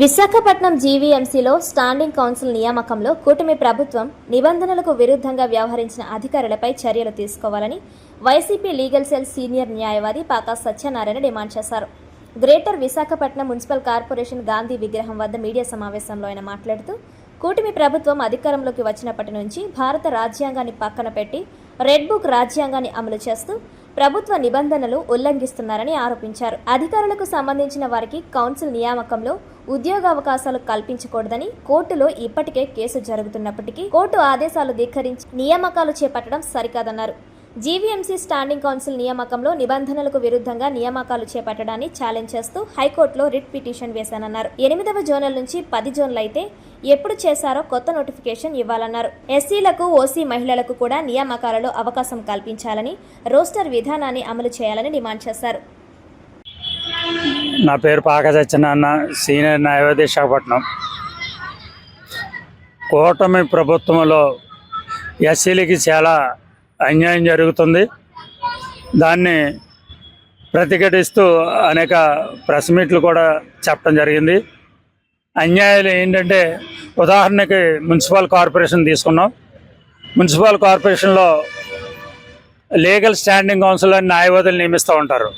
విశాఖపట్నం జీవీఎంసీలో standing council నియామకంలో కూటమి ప్రభుత్వం నిబంధనలకు విరుద్ధంగా వ్యవహరించిన అధికారులపై చర్యలు తీసుకోవాలని వైసీపీ లీగల్ సెల్ సీనియర్ న్యాయవాది పాకా సత్యనారాయణ డిమాండ్ చేశారు. Greater Visakhapatnam Municipal Corporation Gandhi విగ్రహం వద్ద మీడియా సమావేశంలో ఆయన మాట్లాడుతూ కూటమి ప్రభుత్వం అధికారంలోకి వచ్చినప్పటి నుంచి భారత రాజ్యాంగాన్ని పక్కన పెట్టి రెడ్ బుక్ రాజ్యాంగాన్ని అమలు చేస్తూ ప్రభుత్వ నిబంధనలు ఉల్లంఘిస్తున్నారని ఆరోపించారు. అధికారులకు సంబంధించిన వారికి కౌన్సిల్ నియామకంలో ఉద్యోగావకాశాలు కల్పించకూడదని కోర్టులో ఇప్పటికే కేసు జరుగుతున్నప్పటికీ కోర్టు ఆదేశాలు ధిక్కరించి నియామకాలు చేపట్టడం సరికాదన్నారు. జీవీఎంసీ స్టాండింగ్ కౌన్సిల్ నియామకంలో నిబంధనలకు విరుద్ధంగా నియామకాలు చేపట్టడాన్ని ఛాలెంజ్ చేస్తూ హైకోర్టులో రిట్ పిటిషన్ వేశానన్నారు. ఎనిమిదవ జోనల్ నుంచి పది జోన్లు అయితే ఎప్పుడు చేశారో కొత్త నోటిఫికేషన్ ఇవ్వాలన్నారు. ఎస్సీలకు ఓసీ మహిళలకు కూడా నియామకాలలో అవకాశం కల్పించాలని రోస్టర్ విధానాన్ని అమలు చేయాలని డిమాండ్ చేశారు. నా పేరు పాక సత్యనారాయణ సీనియర్ న్యాయవాది విశాఖపట్నం. కూటమి ప్రభుత్వంలో ఎస్సీలకి చాలా అన్యాయం జరుగుతుంది. దాన్ని ప్రతిఘటిస్తూ అనేక ప్రెస్ మీట్లు కూడా చెప్పడం జరిగింది. అన్యాయాలు ఏంటంటే ఉదాహరణకి మున్సిపల్ కార్పొరేషన్ తీసుకున్నాం. మున్సిపల్ కార్పొరేషన్లో లీగల్ స్టాండింగ్ కౌన్సిల్ అని న్యాయవాదులు నియమిస్తూ ఉంటారు.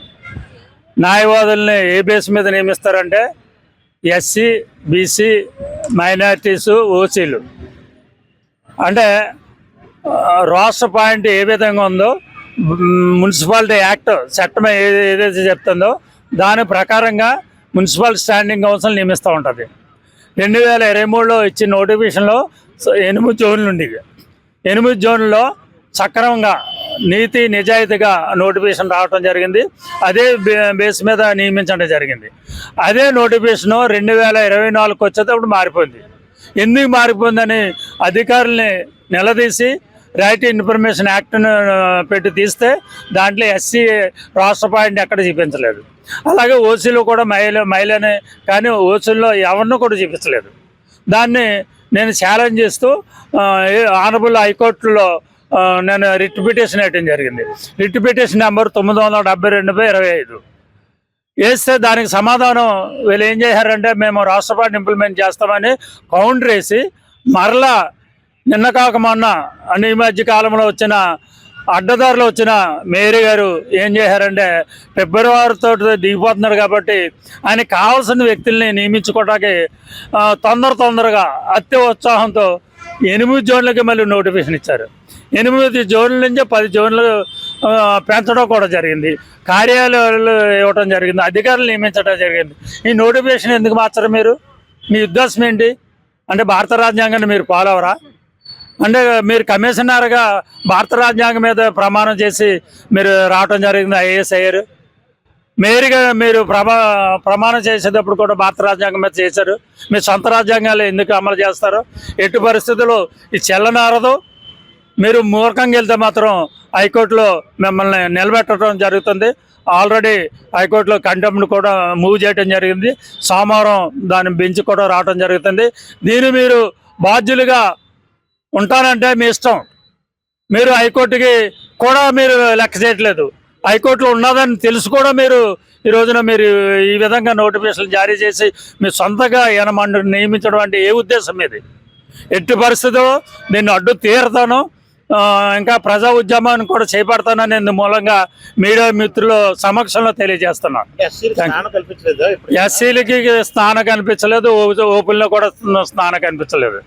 న్యాయవాదుల్ని ఏ బేస్ మీద నియమిస్తారంటే ఎస్సీ బీసీ మైనారిటీసు ఓసీలు. అంటే రాష్ట్ర పాయింట్ ఏ విధంగా ఉందో మున్సిపాలిటీ యాక్ట్ చట్టం ఏదైతే చెప్తుందో దాని ప్రకారంగా మున్సిపల్ స్టాండింగ్ కౌన్సిల్ నియమిస్తూ ఉంటుంది. రెండు వేల ఇరవై మూడులో ఇచ్చిన నోటిఫికేషన్లో ఎనిమిది జోన్లు ఉండేవి. ఎనిమిది జోన్లో సక్రమంగా నీతి నిజాయితీగా నోటిఫికేషన్ రావటం జరిగింది. అదే బేస్ మీద నియమించడం జరిగింది. అదే నోటిఫికేషన్ రెండు వేల ఇరవై నాలుగుకి వచ్చేటప్పుడు మారిపోయింది. ఎందుకు మారిపోయిందని అధికారుల్ని నిలదీసి రైట్ ఇన్ఫర్మేషన్ యాక్ట్ను పెట్టి తీస్తే దాంట్లో ఎస్సీ రాష్ట్ర పాయింట్ ఎక్కడ చూపించలేదు. అలాగే ఓసీలో కూడా మహిళ మహిళనే కానీ ఓసీలో ఎవరిని కూడా చూపించలేదు. దాన్ని నేను ఛాలెంజ్ చేస్తూ ఆనరబుల్ హైకోర్టులో నేను రిట్ పిటిషన్ వేయటం జరిగింది. రిట్ పిటిషన్ నెంబర్ తొమ్మిది వందల డెబ్బై రెండు బై ఇరవై ఐదు. వేస్తే దానికి సమాధానం వీళ్ళు ఏం చేశారంటే మేము రాష్ట్రపాటి ఇంప్లిమెంట్ చేస్తామని కౌంటర్ వేసి మరలా నిన్న కాక మొన్న అన్ని ఈ మధ్య కాలంలో వచ్చిన అడ్డదారులు వచ్చిన మేరీ గారు ఏం చేశారంటే ఫిబ్రవరితో దిగిపోతున్నారు కాబట్టి ఆయన కావాల్సిన వ్యక్తుల్ని నియమించుకోవడానికి తొందర తొందరగా అత్య ఉత్సాహంతో ఎనిమిది జోన్లకి మళ్ళీ నోటిఫికేషన్ ఇచ్చారు. ఎనిమిది జోన్ల నుంచి పది జోన్లు పెంచడం కూడా జరిగింది. కార్యాలయాలు ఇవ్వడం జరిగింది. అధికారులు నియమించడం జరిగింది. ఈ నోటిఫికేషన్ ఎందుకు మార్చరు మీరు? మీ ఉద్దేశం ఏంటి? అంటే భారత రాజ్యాంగాన్ని మీరు ఫాలో అవరా అంటే మీరు కమిషనర్గా భారత రాజ్యాంగం మీద ప్రమాణం చేసి మీరు రావటం జరిగింది ఐఏఎస్ అయ్యారు. మేరుగా మీరు ప్రమా ప్రమాణం చేసేటప్పుడు కూడా భారత రాజ్యాంగం మీద చేశారు. మీ సొంత రాజ్యాంగాలు ఎందుకు అమలు చేస్తారు? ఎట్టి పరిస్థితుల్లో ఇది చెల్లనారదు. మీరు మూర్ఖంగా వెళ్తే మాత్రం హైకోర్టులో మిమ్మల్ని నిలబెట్టడం జరుగుతుంది. ఆల్రెడీ హైకోర్టులో కంటెంప్ట్ కూడా మూవ్ చేయడం జరిగింది. సోమవారం దాని బెంచ్ కూడా రావడం జరుగుతుంది. దీన్ని మీరు బాధ్యులుగా ఉంటానంటే మీ ఇష్టం. మీరు హైకోర్టుకి కూడా మీరు లెక్క చేయట్లేదు. హైకోర్టులో ఉన్నదని తెలుసు కూడా మీరు ఈ రోజున మీరు ఈ విధంగా నోటిఫికేషన్ జారీ చేసి మీ సొంతగా యనమండు నియమించడం అంటే ఏ ఉద్దేశం ఇది? ఎట్టి పరిస్థితుల్లో నేను అడ్డు తీరుతాను. ఇంకా ప్రజా ఉద్యమాన్ని కూడా చేపడతానని ఇందు మూలంగా మీడియా మిత్రుల సమక్షంలో తెలియజేస్తున్నాను ఎస్సీలకు స్నానం కనిపించలేదు ఓపెన్లో కూడా స్నానం కనిపించలేదు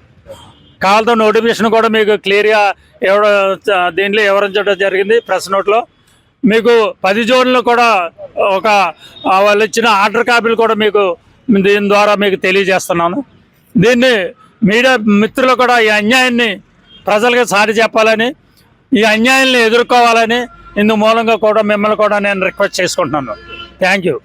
కావాలతో నోటిఫికేషన్ కూడా మీకు క్లియర్గా ఎవడ దీంట్లో వివరించడం జరిగింది ప్రెస్ నోట్లో. మీకు పది జోన్లు కూడా ఒక వాళ్ళు ఇచ్చిన ఆర్డర్ కాపీలు కూడా మీకు దీని ద్వారా మీకు తెలియజేస్తున్నాను. దీన్ని మీడియా మిత్రులు కూడా ఈ అన్యాయాన్ని ప్రజలకు సాటి చెప్పాలని ఈ అన్యాయాన్ని ఎదుర్కోవాలని ఇందు మూలంగా కూడా మిమ్మల్ని కూడా నేను రిక్వెస్ట్ చేసుకుంటున్నాను. Thank you.